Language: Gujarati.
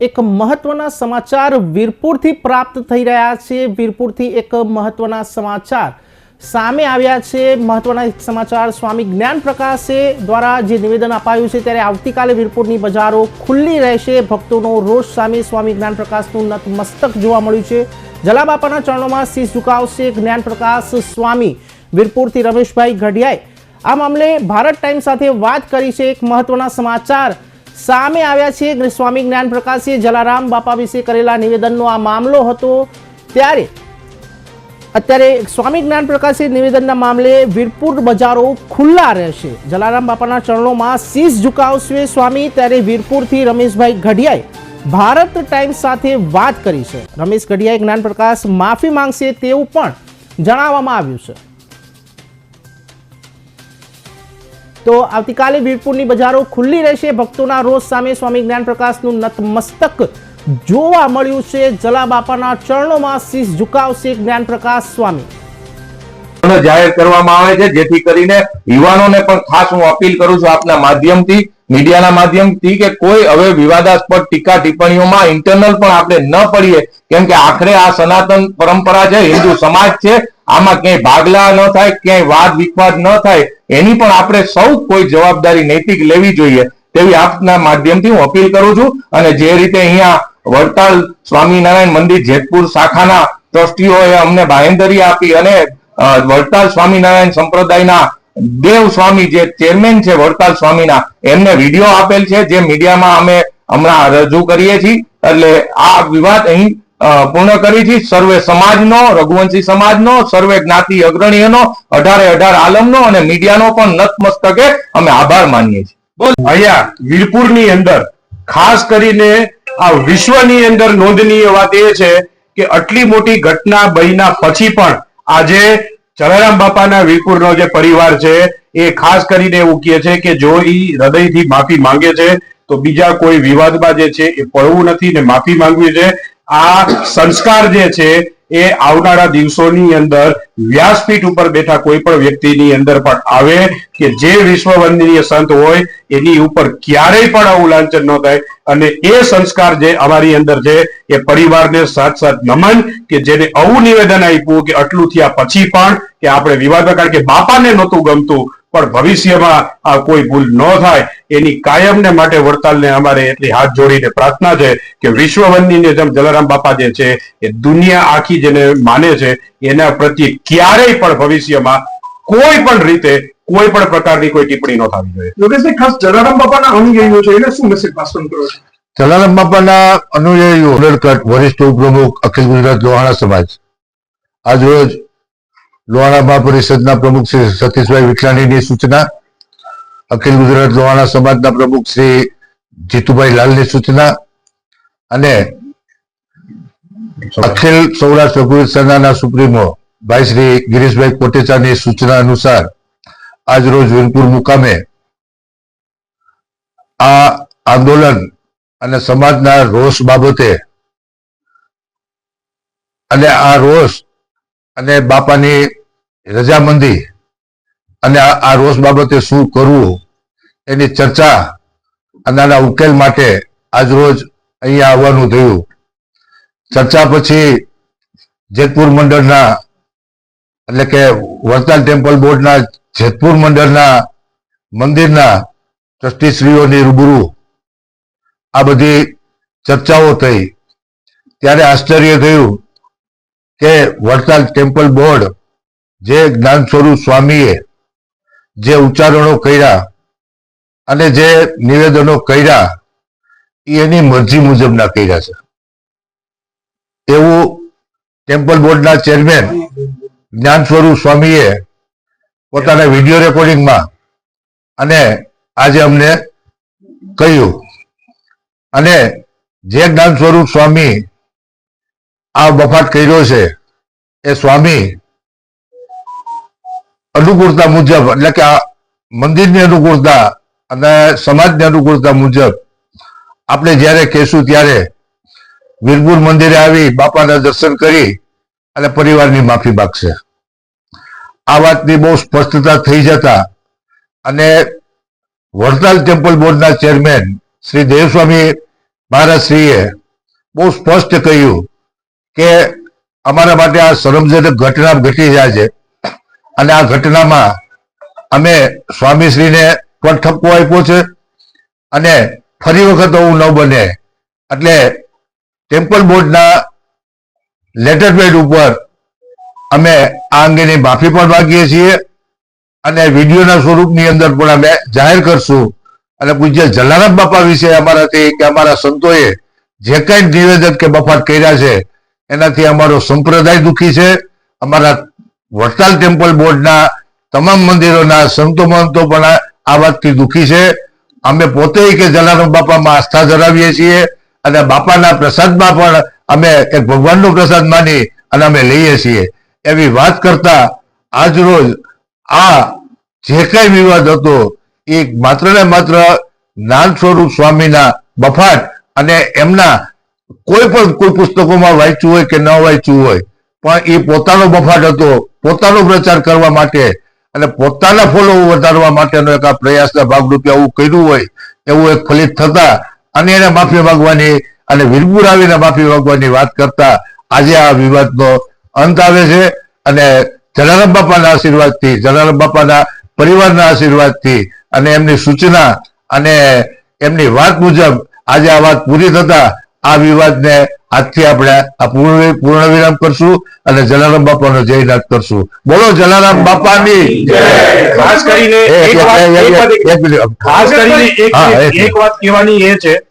એક મહત્વના સમાચાર વીરપુરથી પ્રાપ્ત થઈ રહ્યા છે. વીરપુરથી એક મહત્વના સમાચાર સામે આવ્યા છે. મહત્વના સમાચાર સ્વામી જ્ઞાન પ્રકાશે દ્વારા જે નિવેદન અપાયું છે ત્યારે આવતીકાલે વીરપુરની બજારો ખુલ્લી રહેશે. ભક્તોનો રોષ સામે સ્વામી જ્ઞાન પ્રકાશનું નતમસ્તક જોવા મળ્યું છે. જલાબાપાના ચરણોમાં શીશ ઝુકાવશે જ્ઞાન પ્રકાશ સ્વામી. વીરપુરથી રમેશભાઈ ગઢિયાએ આ મામલે ભારત ટાઈમ સાથે વાત કરી છે. એક મહત્વના સમાચાર સામે આવ્યા છે સ્વામી જ્ઞાન પ્રકાશે જલારામ બાપા વિશે કરેલા નિવેદનનો આ મામલો હતો. ત્યારે અત્યારે સ્વામી જ્ઞાન પ્રકાશે નિવેદનના મામલે વીરપુર બજારો ખુલ્લા રહેશે. જલારામ બાપાના ચરણોમાં શીશ ઝુકાવશે સ્વામી. ત્યારે વીરપુરથી રમેશભાઈ ઘડિયાએ ભારત ટાઈમ્સ સાથે વાત કરી છે. રમેશ ઘડિયાએ જ્ઞાન પ્રકાશ માફી માંગશે તેવું પણ જણાવવામાં આવ્યું છે. તો આવતીકાલે વીરપુરની બજારો ખુલ્લી રહેશે. ભક્તોના રોષ સામે સ્વામી જ્ઞાન નતમસ્તક જોવા મળ્યું છે. જલા બાપાના ચરણોમાં શીશ ઝુકાવશે જ્ઞાન સ્વામી. જાહેર કરવામાં આવે છે, જેથી કરીને યુવાનોને પણ ખાસ હું અપીલ કરું છું આપના માધ્યમથી, મીડિયાના માધ્યમથી કે કોઈ હવે વિવાદાસ્પદ ટીકા ટિપ્પણીઓમાં ઇન્ટરનલ પણ આપણે ન પડીએ. કેમ કે આખરે આ સનાતન પરંપરા છે, હિન્દુ સમાજ છે આમાં ક્યાંય ભાગલા ન થાય, ક્યાંય વાદ વિવાદ ન થાય, એની પણ આપણે સૌ કોઈ જવાબદારી નૈતિક લેવી જોઈએ. તેવી આપના માધ્યમથી હું અપીલ કરું છું અને જે રીતે અહીંયા વડતાલ સ્વામિનારાયણ મંદિર જેતપુર શાખાના ટ્રસ્ટીઓએ અમને બાહેંધરી આપી અને વડતાલ સ્વામિનારાયણ સંપ્રદાયના દેવ સ્વામી જે ચેરમેન છે વડતાલ સ્વામીના, એમને વીડિયો આપેલ છે જે મીડિયામાં અમે હમણાં રજૂ કરીએ છીએ. એટલે આ વિવાદ અહીં પૂર્ણ કરી છે. સર્વે સમાજનો, રઘુવંશી સમાજનો, સર્વે જ્ઞાતિ અગ્રણીઓનો, અઢારે અઢાર આલમનો અને મીડિયાનો પણ નતમસ્તકે અમે આભાર માનીએ છીએ. અહીંયા વીરપુરની અંદર, ખાસ કરીને આ વિશ્વની અંદર નોંધનીય વાત એ છે કે આટલી મોટી ઘટના બન્યા પછી પણ આજે જલારામ બાપાના વીરપુરનો જે પરિવાર છે એ ખાસ કરીને એવું કહે છે કે જો એ હૃદયથી માફી માંગે છે, તો બીજા કોઈ વિવાદમાં જે છે એ પડવું નથી ને માફી માંગવી છે. આ સંસ્કાર જે છે એ આવનારા દિવસોની અંદર વ્યાસપીઠ ઉપર બેઠા કોઈ પણ વ્યક્તિની અંદર પણ આવે કે જે વિશ્વ વંદનીય સંત હોય, એની ઉપર ક્યારેય પણ આવું લાંચન ન થાય. અને એ સંસ્કાર જે અમારી અંદર છે એ પરિવારને સાથ સાથ નમન કે જેને આવું નિવેદન આપ્યું કે આટલું થયા પછી પણ કે આપણે વિવાદ કારણ કે બાપાને નહોતું ગમતું પણ ભવિષ્યમાં આ કોઈ ભૂલ ન થાય એની કાયમને માટે વડતાલને અમારે એટલી હાથ જોડીને પ્રાર્થના છે કે વિશ્વવંદનીને જેમ જલારામ બાપા જે છે એ દુનિયા આખી જેને માને છે એના પ્રત્યે ક્યારેય પણ ભવિષ્યમાં કોઈ પણ રીતે કોઈ પણ પ્રકારની કોઈ ટિપ્પણી ન થવી જોઈએ. યોગેશભાઈ ખાસ જલારામ બાપાના અનુયાયીઓ છે એને શું મેસેજ પાસ કરો છો? જલારામ બાપાના અનુયાયીઓ વરિષ્ઠ ઉપપ્રમુખ અખિલ ગુજરાત લોહાણા સમાજ. આજ રોજ લોહાણા મહાપરિષદના પ્રમુખ શ્રી સતીશભાઈ વિઠલાણીની સૂચના અખિલ ગુજરાત લોહાણા સમાજના પ્રમુખ શ્રી જીતુભાઈ લાલની સૂચના અને અખિલ સૌરાષ્ટ્ર રઘુવીર સેનાના સુપ્રીમો ભાઈ શ્રી ગિરીશભાઈ કોટેચાની સૂચના અનુસાર આજ રોજ વીરપુર મુકામે આ આંદોલન અને સમાજના રોષ બાબતે અને આ રોષ અને બાપાની રજામંદી અને આ રોષ બાબતે શું કરવું એની ચર્ચા અને આના ઉકેલ માટે આજરોજ અહીંયા આવવાનું થયું. ચર્ચા પછી જેતપુર મંડળના એટલે કે વડતાલ ટેમ્પલ બોર્ડના જેતપુર મંડળના મંદિરના ટ્રસ્ટીશ્રીઓની રૂબરૂ આ બધી ચર્ચાઓ થઈ. ત્યારે આશ્ચર્ય થયું કે વડતાલ ટેમ્પલ બોર્ડ જે જ્ઞાન સ્વરૂપ સ્વામીએ જે ઉચ્ચારણો કર્યા અને જે નિવેદનો કર્યા એની મરજી મુજબના કર્યા છે. એવું ટેમ્પલ બોર્ડના ચેરમેન જ્ઞાન સ્વરૂપ સ્વામીએ પોતાના વીડિયો રેકોર્ડિંગમાં અને આજે અમને કહ્યું. અને જે જ્ઞાન સ્વરૂપ સ્વામી આ બફાટ કર્યો છે, એ સ્વામી અનુકૂળતા મુજબ, એટલે કે આ મંદિરની અનુકૂળતા અને સમાજની અનુકૂળતા મુજબ આપણે જ્યારે કહેશું ત્યારે વીરપુર મંદિરે આવી બાપાના દર્શન કરી અને પરિવારની માફી માગશે. આ વાતની બહુ સ્પષ્ટતા થઈ જતા અને વડતાલ ટેમ્પલ બોર્ડના ચેરમેન શ્રી દેવસ્વામી મહારાજશ્રીએ બહુ સ્પષ્ટ કહ્યું કે અમારા માટે આ શરમજનક ઘટના ઘટી જાય છે. અને આ ઘટનામાં અમે સ્વામીશ્રીને પણ ઠપકો આપ્યો છે અને ફરી વખત આવું ન બને. એટલે ટેમ્પલ બોર્ડના લેટર પેડ ઉપર અમે આ અંગેની માફી પણ માગીએ છીએ અને વિડીયોના સ્વરૂપની અંદર પણ અમે જાહેર કરશું. અને પૂજ્ય જલારામ બાપા વિશે અમારાથી કે અમારા સંતોએ જે કંઈ નિવેદન કે બફાટ કર્યા છે, એનાથી અમારો સંપ્રદાય દુઃખી છે, અમારા વડતાલ ટેમ્પલ બોર્ડના તમામ મંદિરોના સંતો મહંતો પણ આ- વાતથી દુઃખી છે. અમે પોતે કે જલારામ બાપામાં આસ્થા ધરાવીએ છીએ અને બાપાના પ્રસાદમાં પણ અમે એક ભગવાનનો પ્રસાદ માની અને અમે લઈએ છીએ. એવી વાત કરતા આજ રોજ આ જે કઈ વિવાદ હતો, એ માત્ર ને માત્ર જ્ઞાન સ્વરૂપ સ્વામીના બફાટ અને એમના કોઈ પણ કોઈ પુસ્તકોમાં વાંચ્યું હોય કે ન વાંચ્યું હોય પણ એ પોતાનો બફાટ હતો. પોતાનો પ્રચાર કરવા માટે અને પોતાના ફોલો વધારવા માટેનો એક આ પ્રયાસના ભાગરૂપે આવું કર્યું હોય, એવું એક ફલિત થતા અને એને માફી માંગવાની અને વીરપુર આવીને માફી માંગવાની વાત કરતા આજે આ વિવાદનો અંત આવે છે અને જલારામ બાપાના આશીર્વાદથી, જલારામ બાપાના પરિવારના આશીર્વાદથી અને એમની સૂચના અને એમની વાત મુજબ આજે આ વાત પૂરી થતા આ વિવાદને આજથી આપણે આ પૂર્ણ પૂર્ણ વિરામ કરશું અને જલારામ બાપાનો જયનાથ કરશું. બોલો જલારામ બાપાની. ખાસ કરીને એક- વાત કહેવાની એ છે